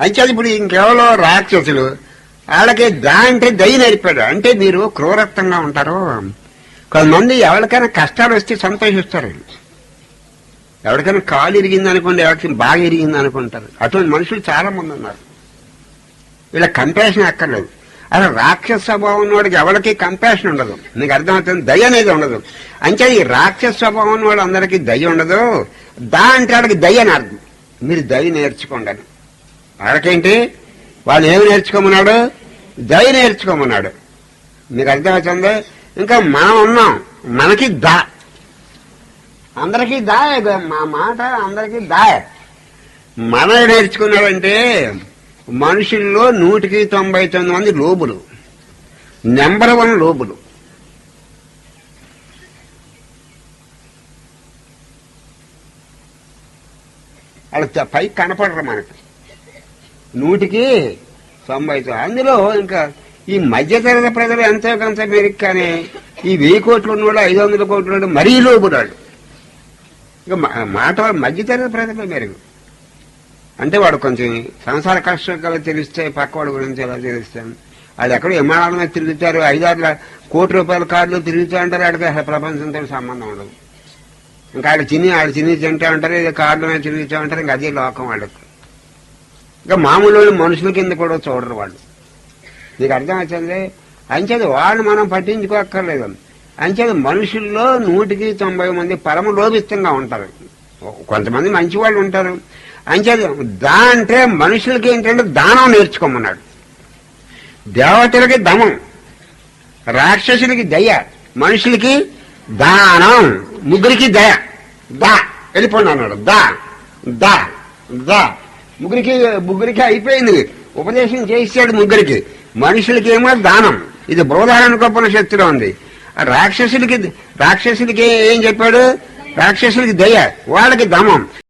అయితే ఇప్పుడు ఇంకెవరో రాక్షసులు. వాళ్ళకి దా అంటే దయ నేర్పాడు. అంటే మీరు క్రూరత్వంగా ఉంటారు. కొంతమంది ఎవరికైనా కష్టాలు వస్తే సంతోషిస్తారు. ఎవరికైనా కాలు ఇరిగింది అనుకోండి ఎవరికి బాగా ఇరిగింది అనుకుంటారు అటువంటి మనుషులు చాలా మంది ఉన్నారు. వీళ్ళ కంపాషన్ అక్కర్లేదు. అసలు రాక్షస స్వభావం ఉన్నవాడికి ఎవరికి కంపాషన్ ఉండదు. నీకు అర్థమవుతుంది? దయ అనేది ఉండదు. అంటే ఈ రాక్షస స్వభావం ఉన్నవాడు అందరికీ దయ ఉండదు. దా అంటే వాడికి దయ అని అర్థం. మీరు దయ నేర్చుకోండి అని. వాళ్ళకేంటి వాళ్ళు ఏమి నేర్చుకోమన్నాడు? దయ నేర్చుకోమన్నాడు. మీకు అర్థమవుతుంది ఇంకా మనం ఉన్నాం. మనకి దా. అందరికీ దాయ మా మాట అందరికీ దాయ మన నేర్చుకున్నాడంటే మనుషుల్లో నూటికి తొంభై తొమ్మిది మంది లోబులు. Number one లోబులు. వాళ్ళు పైకి కనపడరు మనకి. నూటికి తొంభై అందులో ఇంకా ఈ మధ్యతరగతి ప్రజలు ఎంతో కొంత మేరకు కానీ ఈ వెయ్యి కోట్లు ఉన్నవాడు ఐదు వందల కోట్లు ఉన్నాడు మరీ లోబుడాడు ఇక మా- మాట మధ్యతరగతి ప్రజలే మెరుగు అంటే వాడు కొంచెం సంసార కష్టాలు తెలిస్తే పక్కవాడి గురించి ఎలా తెలుస్తాం? వాళ్ళు ఎక్కడో విమానాల మీద తిరుగుతారు ఐదారు ల- కోటి రూపాయల కార్డులు తిరుగుతూ ఉంటారు ఆడికి అసలు ప్రపంచంతో సంబంధం ఉండదు. ఇంకా ఆడ చిన్ని ఆడ చిన్ని తింటూ ఉంటారు ఇది కార్డుల మీద తిరుగుతూ ఉంటారు ఇంకా అదే లోకం వాళ్ళకి. ఇంకా మామూలు వాళ్ళు మనుషుల కింద కూడా చూడరు వాళ్ళు. నీకు అర్థమవుతుంది అంచేది వాళ్ళు మనం పట్టించుకోక్కర్లేదు. అంచేది మనుషుల్లో నూటికి తొంభై మంది పరమ లోభిస్తంగా ఉంటారు. కొంతమంది మంచి వాళ్ళు ఉంటారు. అంచేది దా అంటే మనుషులకి ఏంటంటే దానం నేర్చుకోమన్నాడు. దేవతలకి దమం రాక్షసులకి దయ మనుషులకి దానం ముగ్గురికి దయ. దా వెళ్ళిపోండి అన్నాడు. దా దా దా. ముగ్గురికి ముగ్గురికి అయిపోయింది. ఉపదేశం చేయిస్తాడు ముగ్గురికి. మనుషులకి ఏమో దానం. ఇది బృహదారణోపనిషత్తులో ఉంది. రాక్షసులకి రాక్షసులకి ఏం చెప్పాడు? రాక్షసులకి దయ వాళ్ళకి దమం.